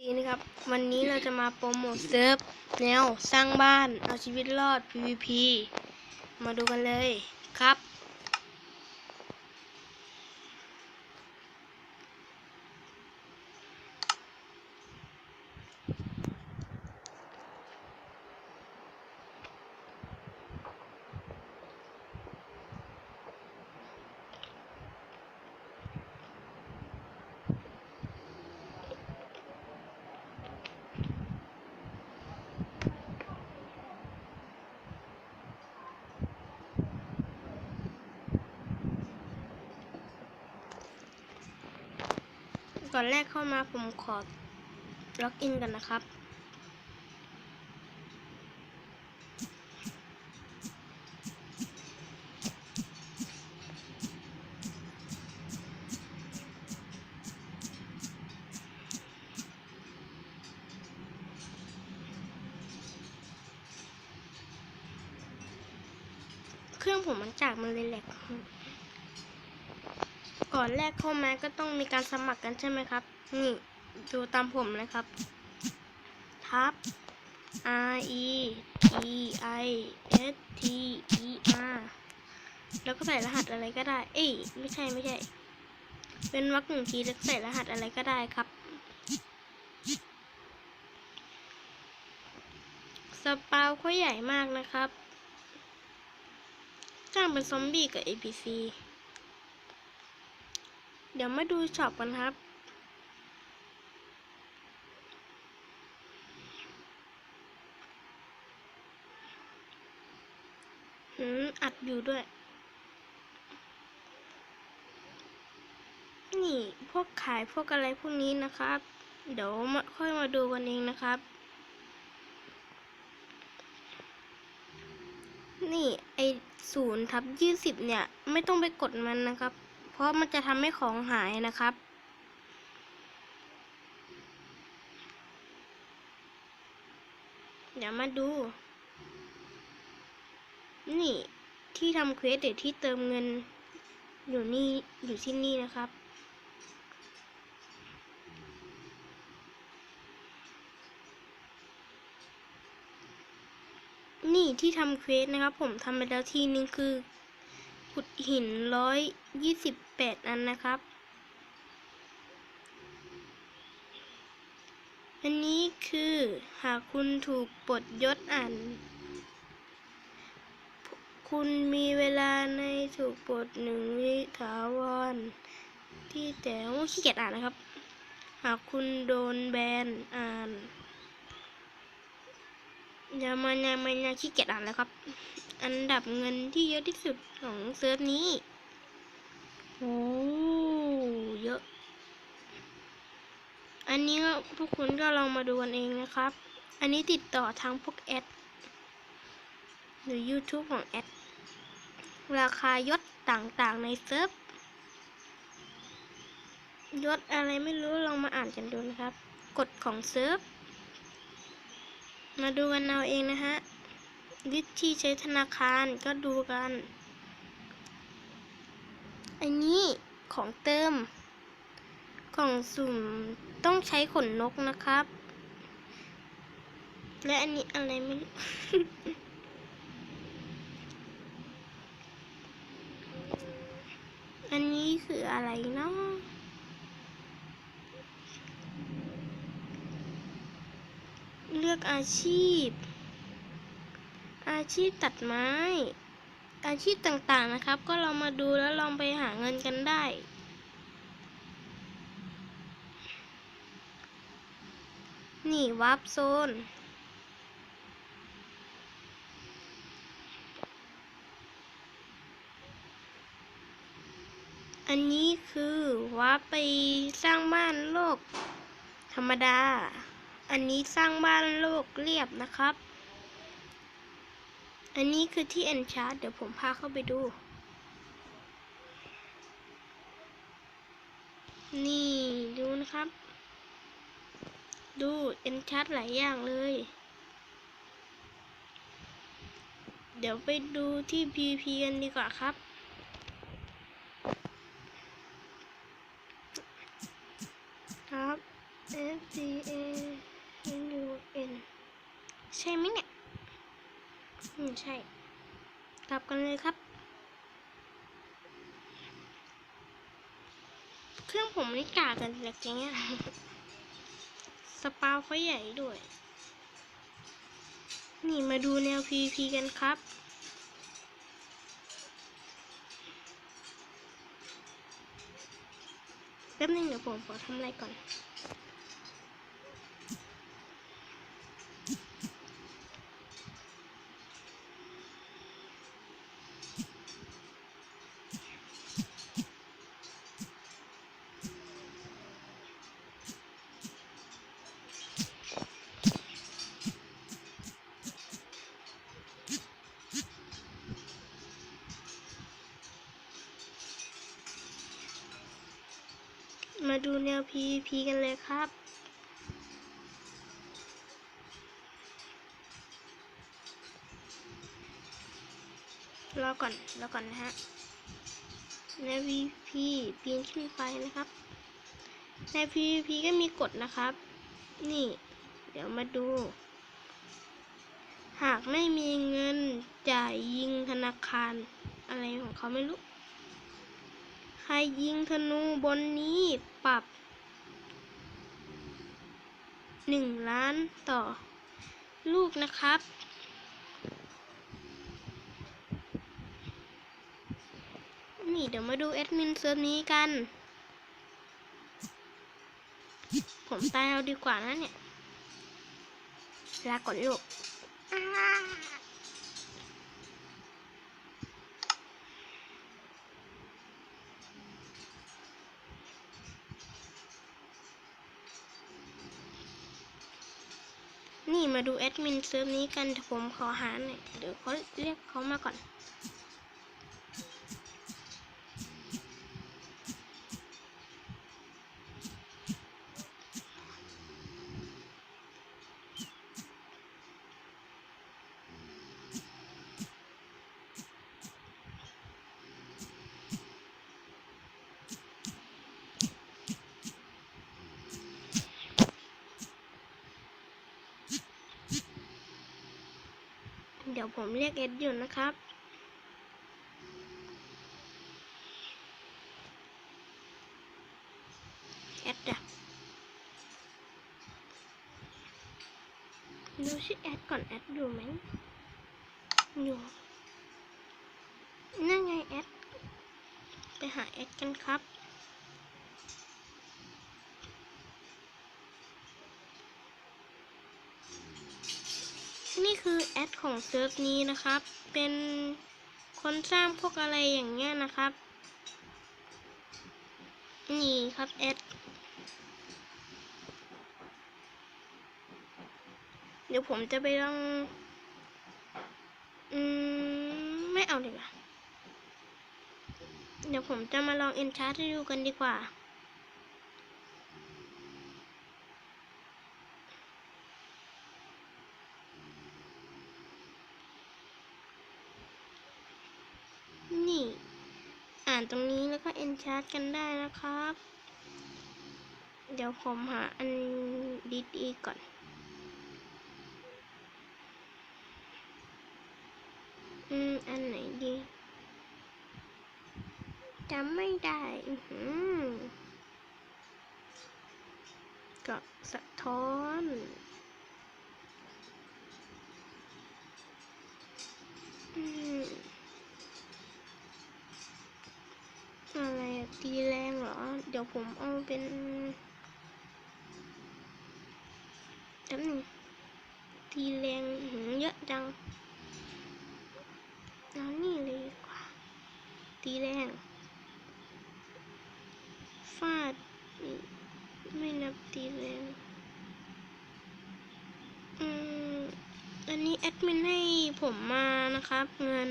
ดีนะครับ วันนี้เราจะมาโปรโมทเซิร์ฟแนวสร้างบ้านเอาชีวิตรอด PVP มาดูกันเลยครับ ก่อนแรกเข้ามาผมขอล็อกอินกันนะครับ เครื่องผมมันจากมันเลยแหลก ก่อนแรกเข้ามาก็ต้องมีการสมัครกันใช่ไหมครับ นี่ดูตามผมเลยครับทับ R E E I S T E R แล้วก็ใส่รหัสอะไรก็ได้ เอ้ยไม่ใช่ไม่ใช่ เป็นวรรคหนึ่งทีแล้วใส่รหัสอะไรก็ได้ครับสปาวเขาใหญ่มากนะครับสร้างเป็นซอมบี้กับ APC เดี๋ยวมาดูช็อปกันครับ หืม อัดอยู่ด้วย นี่พวกขายพวกอะไรพวกนี้นะครับ เดี๋ยวมาค่อยมาดูกันเองนะครับ นี่ไอศูนย์ทับยี่สิบเนี่ย ไม่ต้องไปกดมันนะครับ เพราะมันจะทำให้ของหายนะครับ เดี๋ยวมาดู นี่ที่ทำเควสเดี๋ยวที่เติมเงิน อยู่นี่อยู่ที่นี่นะครับนี่ที่ทำเควสนะครับ ผมทำไปแล้วทีนึงคือ ขุดหินร้อยยี่สิบแปดอันนะครับ อันนี้คือหากคุณถูกปลดยศอ่านคุณมีเวลาในถูกปลดหนึ่งวิถาวร ที่แต่ว่าขี้เกียจอ่านนะครับ หากคุณโดนแบนอ่านอย่ามาอย่ามาอย่าขี้เกียจอ่านแล้วครับ อันดับเงินที่เยอะที่สุดของเซิร์ฟนี้โอ้เยอะ อันนี้ก็พวกคุณก็ลองมาดูกันเองนะครับ อันนี้ติดต่อทางพวกแอดหรือ YouTube ของแอดราคายศต่างๆในเซิร์ฟยศอะไรไม่รู้ลองมาอ่านกันดูนะครับ กฎของเซิร์ฟ มาดูกันเอาเองนะฮะ วิธีใช้ธนาคารก็ดูกัน อันนี้ของเติม กล่องสุ่มต้องใช้ขนนกนะครับ และอันนี้อะไรไม่รู้อันนี้คืออะไรเนาะเลือกอาชีพ อาชีพตัดไม้ อาชีพต่างๆนะครับ ก็ลองมาดูแล้วลองไปหาเงินกันได้ นี่วาร์ปโซน อันนี้คือวาร์ปไปสร้างบ้านโลกธรรมดา อันนี้สร้างบ้านโลกเรียบนะครับ อันนี้คือที่เอ็นชาร์ดเดี๋ยวผมพาเข้าไปดู นี่ดูนะครับ ดูเอ็นชาร์ดหลายอย่างเลย เดี๋ยวไปดูที่ PVP กันดีกว่าครับ ครับ F C A N U N ใช่ไหมเนี่ย อืมใช่กลับกันเลยครับ เครื่องผมนี่กากันเล็กอย่างเงี้ยสปาวเขาใหญ่ด้วย นี่มาดูแนว PVP กันครับแป๊บนึงเดี๋ยวผมขอทำอะไรก่อน ดูแนว PVP กันเลยครับ รอก่อน รอก่อนนะฮะ ใน PVP ปีนขึ้นไปนะครับ ใน PVP ก็มีกฎนะครับ นี่ เดี๋ยวมาดู หากไม่มีเงินจ่ายยิงธนาคาร อะไรของเขาไม่รู้ใครยิงธนูบนนี้ ปรับหนึ่งล้านต่อลูกนะครับ นี่เดี๋ยวมาดูแอดมินเซิร์ฟนี้กัน ผมตายเอาดีกว่านะเนี่ย ลาก่อนลูก นี่มาดูแอดมินเซิร์ฟนี้กันผมขอหาหน่อยเดี๋ยวเขาเรียกเขามาก่อน เดี๋ยวผมเรียกเอ็ดอยู่นะครับแอดอะดูชื่อแอดก่อนแอดอยู่ไหมอยู่นั่นไงแอดไปหาแอดกันครับ นี่คือแอดของเซิร์ฟนี้นะครับ เป็นคนสร้างพวกอะไรอย่างเงี้ยนะครับ นี่ครับแอด เดี๋ยวผมจะไปลอง อืม ไม่เอาดีกว่า เดี๋ยวผมจะมาลองเอ็นชาร์ให้ดูกันดีกว่า นี่ อ่านตรงนี้แล้วก็เอนชาร์กันได้นะครับ เดี๋ยวผมหาอันดีๆก่อน อืม อันไหนดีจำไม่ได้อือหือก็สะท้อนอืม อะไรอะ ตีแรงเหรอ เดี๋ยวผมเอาเป็นแป๊บหนึงตีแรงหืมเยอะจังเอานี่เลยดีกว่า ตีแรงฟาด ไม่นับตีแรงอืมอันนี้แอดมินให้ผมมานะครับ เงิน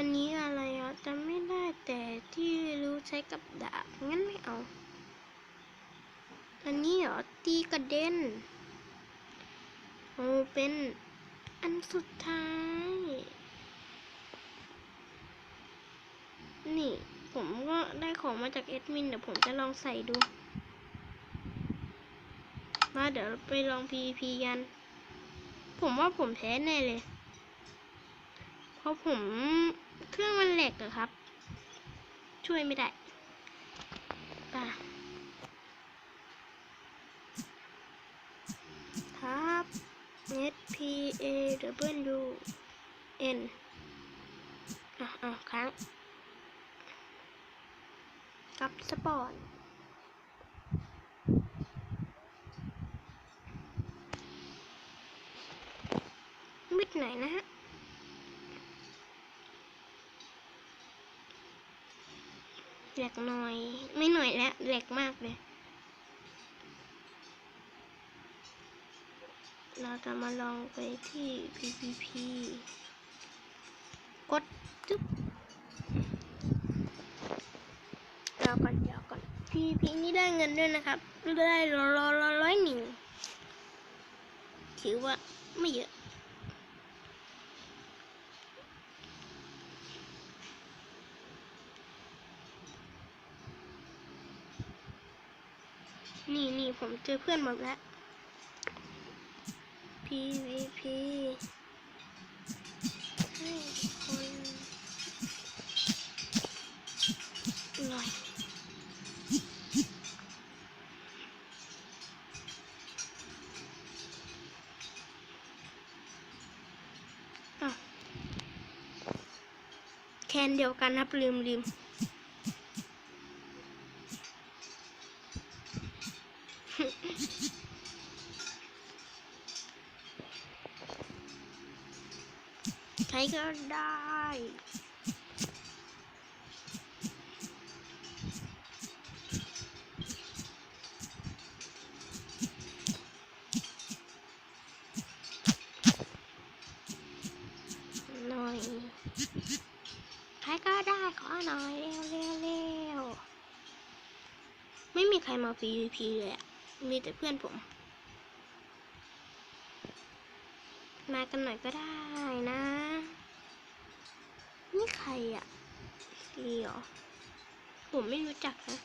อันนี้อะไรอะจำไม่ได้แต่ที่รู้ใช้กับดาบงั้นไม่เอา อันนี้เหรอตีกระเด็นโอ้เป็นอันสุดท้าย นี่ผมก็ได้ของมาจากเอดมินเดี๋ยวผมจะลองใส่ดู มาเดี๋ยวไปลอง PVP กัน ผมว่าผมแพ้แน่เลย เพราะผม เครื่องมันแหลกอะครับ ช่วยไม่ได้ไป่ะทับ S P A W N อะอะครั้งกับสปอร์ตมิดหน่อยนะฮะ แหน่อย ไม่หน่อยแล้วแหลกมากเลย เราจะมาลองไปที่ PPP กดจึ๊บรอก่อนเดี๋ยวก่อน PPP นี่ได้เงินด้วยนะครับ ได้รอร้อยร้อยหนึ่งถือว่าไม่เยอะ นี่นี่ผมเจอเพื่อนหมดแล้ว PVP ให้คนหน่อยอ้าวแคนเดียวกันครับลืมลืม รก็ได้ หน่อย ใครก็ได้ขอหน่อยเร็วเร็วไม่มีใครมา PVP เลยอะมีแต่เพื่อนผม มากันหน่อยก็ได้นะ นี่ใครอะลีเหรอ ผมไม่รู้จักนะ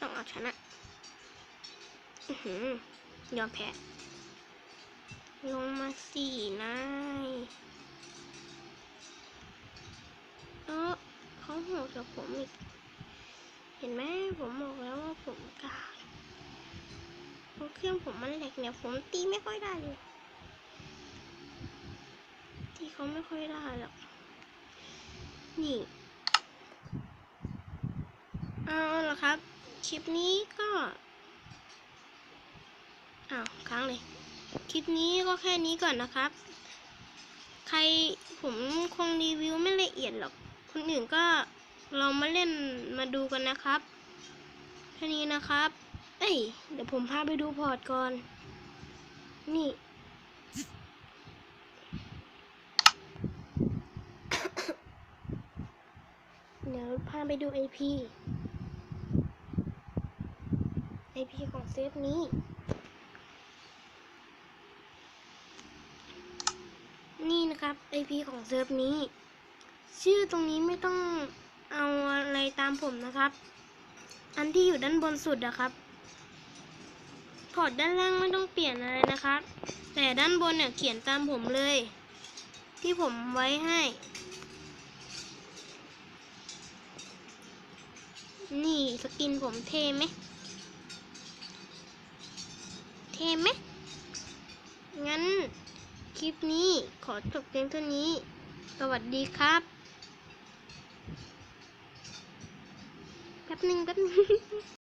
ต้องเอาชนะ อือหือยอมแพ้ ลงมาสี่นายเออเขาโหดกับผมอีก เห็นไหมผมบอกแล้วว่าผมกากเพราะเครื่องผมมันแหลกเนี่ย ผมตีไม่ค่อยได้เลย เขาไม่ค่อยได้หรอก นี่ เอาละครับ คลิปนี้ก็อ้าวค้างเลย คลิปนี้ก็แค่นี้ก่อนนะครับ ใครผมคงรีวิวไม่ละเอียดหรอก คนอื่นก็ลองมาเล่นมาดูกันนะครับแค่นี้นะครับ เอ้ย เดี๋ยวผมพาไปดูพอร์ตก่อน นี่ เดี๋ยวพาไปดู AP AP ของเซฟนี้ นี่นะครับ IP ของเซิร์ฟนี้ ชื่อตรงนี้ไม่ต้องเอาอะไรตามผมนะครับ อันที่อยู่ด้านบนสุดนะครับพอร์ตด้านล่างไม่ต้องเปลี่ยนอะไรนะครับ แต่ด้านบนเนี่ยเขียนตามผมเลย ที่ผมไว้ให้ นี่สกินผมเท่ไหมเท่ไหมงั้นคลิปนี้ขอจบเพียงเท่านี้ สวัสดีครับแป๊บนึงแป๊บนึง